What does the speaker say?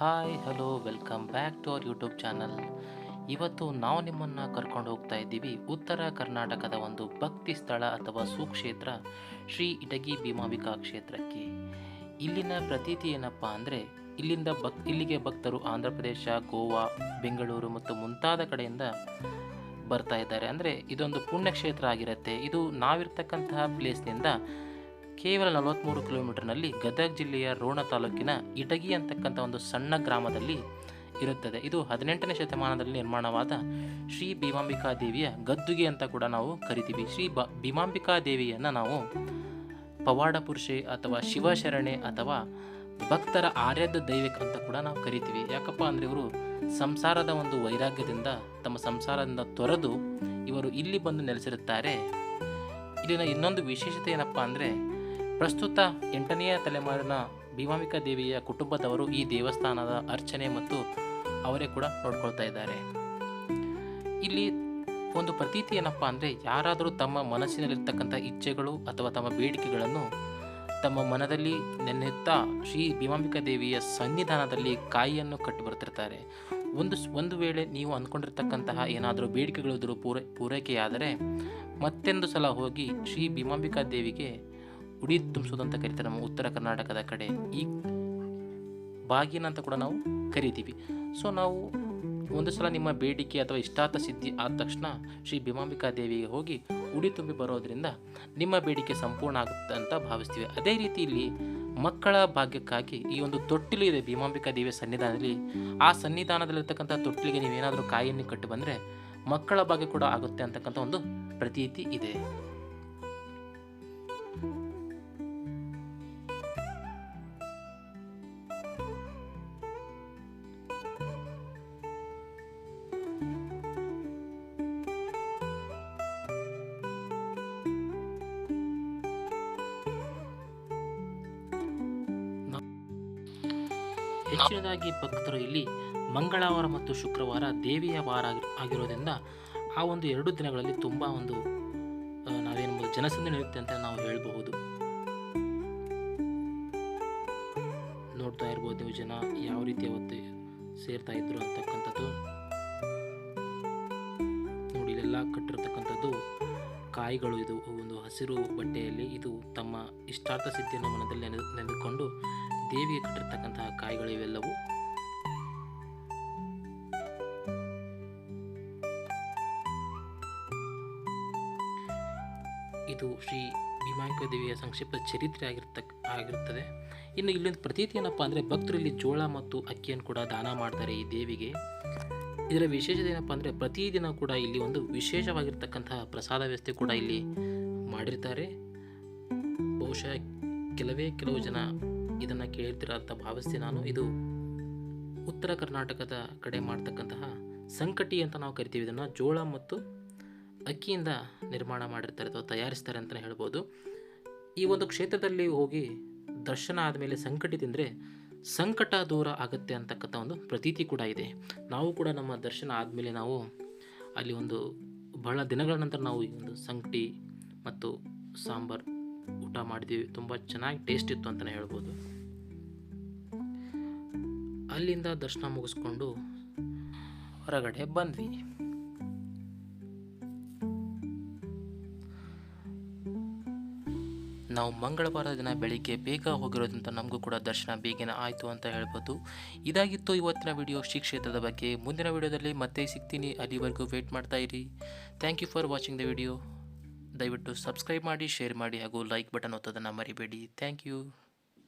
Hi hello welcome back to our YouTube channel ಇವತ್ತು ನಾವು ನಿಮ್ಮನ್ನು ಕರ್ಕೊಂಡು ಹೋಗ್ತಾ ಇದ್ದೀವಿ. ಉತ್ತರ ಕರ್ನಾಟಕದ ಒಂದು ಭಕ್ತಿ ಸ್ಥಳ ಅಥವಾ ಸುಕ್ಷೇತ್ರ, ಶ್ರೀ ಇಟಗಿ ಭೀಮಾಂಬಿಕಾ ಕ್ಷೇತ್ರಕ್ಕೆ. ಇಲ್ಲಿನ ಪ್ರತೀತಿ ಏನಪ್ಪ ಅಂದರೆ, ಇಲ್ಲಿಂದ ಭಕ್, ಇಲ್ಲಿಗೆ ಭಕ್ತರು ಆಂಧ್ರ ಪ್ರದೇಶ, ಗೋವಾ, ಬೆಂಗಳೂರು ಮತ್ತು ಮುಂತಾದ ಕಡೆಯಿಂದ ಬರ್ತಾ ಇದ್ದಾರೆ. ಅಂದರೆ ಇದೊಂದು ಪುಣ್ಯಕ್ಷೇತ್ರ ಆಗಿರುತ್ತೆ. ಇದು ನಾವಿರ್ತಕ್ಕಂತಹ ಪ್ಲೇಸ್ನಿಂದ ಕೇವಲ ನಲವತ್ತ್ಮೂರು ಕಿಲೋಮೀಟರ್ನಲ್ಲಿ ಗದಗ ಜಿಲ್ಲೆಯ ರೋಣ ತಾಲೂಕಿನ ಇಟಗಿ ಅಂತಕ್ಕಂಥ ಒಂದು ಸಣ್ಣ ಗ್ರಾಮದಲ್ಲಿ ಇರುತ್ತದೆ. ಇದು ಹದಿನೆಂಟನೇ ಶತಮಾನದಲ್ಲಿ ನಿರ್ಮಾಣವಾದ ಶ್ರೀ ಭೀಮಾಂಬಿಕಾ ದೇವಿಯ ಗದ್ದುಗೆ ಅಂತ ಕೂಡ ನಾವು ಕರಿತೀವಿ. ಶ್ರೀ ಬ, ಭೀಮಾಂಬಿಕಾ ದೇವಿಯನ್ನು ನಾವು ಪವಾಡ ಪುರುಷೆ ಅಥವಾ ಶಿವಶರಣೆ ಅಥವಾ ಭಕ್ತರ ಆರ್ಯದ ದೈವಿಕ ಅಂತ ಕೂಡ ನಾವು ಕರಿತೀವಿ. ಯಾಕಪ್ಪ ಅಂದರೆ ಇವರು ಸಂಸಾರದ ಒಂದು ವೈರಾಗ್ಯದಿಂದ ತಮ್ಮ ಸಂಸಾರದಿಂದ ತೊರೆದು ಇವರು ಇಲ್ಲಿ ಬಂದು ನೆಲೆಸಿರುತ್ತಾರೆ. ಇಲ್ಲಿನ ಇನ್ನೊಂದು ವಿಶೇಷತೆ ಏನಪ್ಪ ಅಂದರೆ ಪ್ರಸ್ತುತ ಎಂಟನೆಯ ತಲೆಮಾರಿನ ಭೀಮಾಂಬಿಕಾ ದೇವಿಯ ಕುಟುಂಬದವರು ಈ ದೇವಸ್ಥಾನದ ಅರ್ಚನೆ ಮತ್ತು ಅವರೇ ಕೂಡ ನೋಡ್ಕೊಳ್ತಾ ಇದ್ದಾರೆ. ಇಲ್ಲಿ ಒಂದು ಪ್ರತೀತಿ ಏನಪ್ಪ ಅಂದರೆ ಯಾರಾದರೂ ತಮ್ಮ ಮನಸ್ಸಿನಲ್ಲಿರ್ತಕ್ಕಂಥ ಇಚ್ಛೆಗಳು ಅಥವಾ ತಮ್ಮ ಬೇಡಿಕೆಗಳನ್ನು ತಮ್ಮ ಮನದಲ್ಲಿ ನೆನೆಯುತ್ತಾ ಶ್ರೀ ಭೀಮಾಂಬಿಕಾ ದೇವಿಯ ಸನ್ನಿಧಾನದಲ್ಲಿ ಕಾಯಿಯನ್ನು ಕಟ್ಟಿ ಬರ್ತಿರ್ತಾರೆ ಒಂದು ಒಂದು ವೇಳೆ ನೀವು ಅಂದ್ಕೊಂಡಿರ್ತಕ್ಕಂತಹ ಏನಾದರೂ ಬೇಡಿಕೆಗಳಿದ್ರೂ ಪೂರೈ, ಪೂರೈಕೆಯಾದರೆ ಮತ್ತೊಂದು ಸಲ ಹೋಗಿ ಶ್ರೀ ಭೀಮಾಂಬಿಕಾ ದೇವಿಗೆ ಉಡಿ ತುಂಬಿಸೋದು ಅಂತ ಕರಿತಾರೆ ನಮ್ಮ ಉತ್ತರ ಕರ್ನಾಟಕದ ಕಡೆ. ಈ ಬಾಗಿನ ಅಂತ ಕೂಡ ನಾವು ಕರಿತೀವಿ. ಸೊ ನಾವು ಒಂದು ಸಲ ನಿಮ್ಮ ಬೇಡಿಕೆ ಅಥವಾ ಇಷ್ಟಾರ್ಥ ಸಿದ್ಧಿ ಆದ ತಕ್ಷಣ ಶ್ರೀ ಭೀಮಾಂಬಿಕಾ ದೇವಿಗೆ ಹೋಗಿ ಉಡಿ ತುಂಬಿ ಬರೋದ್ರಿಂದ ನಿಮ್ಮ ಬೇಡಿಕೆ ಸಂಪೂರ್ಣ ಆಗುತ್ತೆ ಅಂತ ಭಾವಿಸ್ತೀವಿ. ಅದೇ ರೀತಿ ಇಲ್ಲಿ ಮಕ್ಕಳ ಭಾಗ್ಯಕ್ಕಾಗಿ ಈ ಒಂದು ತೊಟ್ಟಿಲು ಇದೆ ಭೀಮಾಂಬಿಕಾ ದೇವಿಯ ಸನ್ನಿಧಾನದಲ್ಲಿ. ಆ ಸನ್ನಿಧಾನದಲ್ಲಿರ್ತಕ್ಕಂಥ ತೊಟ್ಟಿಲಿಗೆ ನೀವೇನಾದರೂ ಕಾಯಿಯನ್ನು ಕಟ್ಟು ಬಂದರೆ ಮಕ್ಕಳ ಭಾಗ್ಯ ಕೂಡ ಆಗುತ್ತೆ ಅಂತಕ್ಕಂಥ ಒಂದು ಪ್ರತೀತಿ ಇದೆ. ಹೆಚ್ಚಿನದಾಗಿ ಭಕ್ತರು ಇಲ್ಲಿ ಮಂಗಳವಾರ ಮತ್ತು ಶುಕ್ರವಾರ ದೇವಿಯ ವಾರ ಆಗಿ- ಆಗಿರೋದ್ರಿಂದ ಆ ಒಂದು ಎರಡು ದಿನಗಳಲ್ಲಿ ತುಂಬ ಒಂದು ನಾವೇನು ಜನಸಂದಣಿ ಇರುತ್ತೆ ಅಂತ ನಾವು ಹೇಳಬಹುದು. ನೋಡ್ತಾ ಇರ್ಬೋದು ನೀವು ಜನ ಯಾವ ರೀತಿ ಅವತ್ತು ಸೇರ್ತಾ ಇದ್ರು ಅಂತಕ್ಕಂಥದ್ದು. ನೋಡಿ ಇಲ್ಲೆಲ್ಲ ಕಟ್ಟಿರ್ತಕ್ಕಂಥದ್ದು ಕಾಯಿಗಳು ಇದು, ಒಂದು ಹಸಿರು ಬಟ್ಟೆಯಲ್ಲಿ ಇದು ತಮ್ಮ ಇಷ್ಟಾರ್ಥ ಸಿದ್ಧಿಯನ್ನು ಮನದಲ್ಲಿ ನೆನೆ, ನೆನೆದುಕೊಂಡು ದೇವಿಗೆ ಕಟ್ಟಿರ್ತಕ್ಕಂತಹ ಕಾಯಿಗಳು ಇವೆಲ್ಲವೂ. ಇದು ಶ್ರೀ ಭೀಮಾಂಕ ದೇವಿಯ ಸಂಕ್ಷಿಪ್ತ ಚರಿತ್ರೆ ಆಗಿರ್ತಕ್ಕ ಆಗಿರುತ್ತದೆ. ಇನ್ನು ಇಲ್ಲಿಂದ ಪ್ರತೀತಿ ಏನಪ್ಪ ಅಂದರೆ ಭಕ್ತರು ಇಲ್ಲಿ ಜೋಳ ಮತ್ತು ಅಕ್ಕಿಯನ್ನು ಕೂಡ ದಾನ ಮಾಡ್ತಾರೆ ಈ ದೇವಿಗೆ. ಇದರ ವಿಶೇಷತೆ ಏನಪ್ಪ ಅಂದರೆ ಪ್ರತಿದಿನ ಕೂಡ ಇಲ್ಲಿ ಒಂದು ವಿಶೇಷವಾಗಿರ್ತಕ್ಕಂತಹ ಪ್ರಸಾದ ವ್ಯವಸ್ಥೆ ಕೂಡ ಇಲ್ಲಿ ಮಾಡಿರ್ತಾರೆ. ಬಹುಶಃ ಕೆಲವೇ ಕೆಲವು ಜನ ಇದನ್ನು ಕೇಳಿರ್ತೀರ ಅಂತ ಭಾವಿಸ್ತೀನಿ ನಾನು. ಇದು ಉತ್ತರ ಕರ್ನಾಟಕದ ಕಡೆ ಮಾಡ್ತಕ್ಕಂತಹ ಸಂಕಟಿ ಅಂತ ನಾವು ಕರಿತೀವಿ. ಇದನ್ನು ಜೋಳ ಮತ್ತು ಅಕ್ಕಿಯಿಂದ ನಿರ್ಮಾಣ ಮಾಡಿರ್ತಾರೆ ಅಥವಾ ತಯಾರಿಸ್ತಾರೆ ಅಂತಲೇ ಹೇಳ್ಬೋದು. ಈ ಒಂದು ಕ್ಷೇತ್ರದಲ್ಲಿ ಹೋಗಿ ದರ್ಶನ ಆದಮೇಲೆ ಸಂಕಟಿ ತಿಂದರೆ ಸಂಕಟ ದೂರ ಆಗುತ್ತೆ ಅಂತಕ್ಕಂಥ ಒಂದು ಪ್ರತೀತಿ ಕೂಡ ಇದೆ. ನಾವು ಕೂಡ ನಮ್ಮ ದರ್ಶನ ಆದಮೇಲೆ ನಾವು ಅಲ್ಲಿ ಒಂದು ಬಹಳ ದಿನಗಳ ನಂತರ ನಾವು ಈ ಒಂದು ಸಂಕಟಿ ಮತ್ತು ಸಾಂಬಾರ್ ಊಟ ಮಾಡಿದ್ದೀವಿ. ತುಂಬ ಚೆನ್ನಾಗಿ ಟೇಸ್ಟ್ ಇತ್ತು ಅಂತಲೇ ಹೇಳ್ಬೋದು. ಅಲ್ಲಿಂದ ದರ್ಶನ ಮುಗಿಸ್ಕೊಂಡು ಹೊರಗಡೆ ಬಂದ್ವಿ. ನಾವು ಮಂಗಳವಾರ ದಿನ ಬೆಳಿಗ್ಗೆ ಬೇಗ ಹೋಗಿರೋದ್ರಿಂದ ನಮಗೂ ಕೂಡ ದರ್ಶನ ಬೇಗನೆ ಆಯಿತು ಅಂತ ಹೇಳ್ಬೋದು. ಇದಾಗಿತ್ತು ಇವತ್ತಿನ ವಿಡಿಯೋ ಶ್ರೀ ಕ್ಷೇತ್ರದ ಬಗ್ಗೆ. ಮುಂದಿನ ವಿಡಿಯೋದಲ್ಲಿ ಮತ್ತೆ ಸಿಗ್ತೀನಿ. ಅಲ್ಲಿವರೆಗೂ ವೇಟ್ ಮಾಡ್ತಾ ಇರಿ. Thank you for watching the video ದಯವಿಟ್ಟು ಸಬ್ಸ್ಕ್ರೈಬ್ ಮಾಡಿ ಶೇರ್ ಮಾಡಿ ಹಾಗೂ ಲೈಕ್ ಬಟನ್ ಒತ್ತೋದನ್ನು ಮರಿಬೇಡಿ. Thank you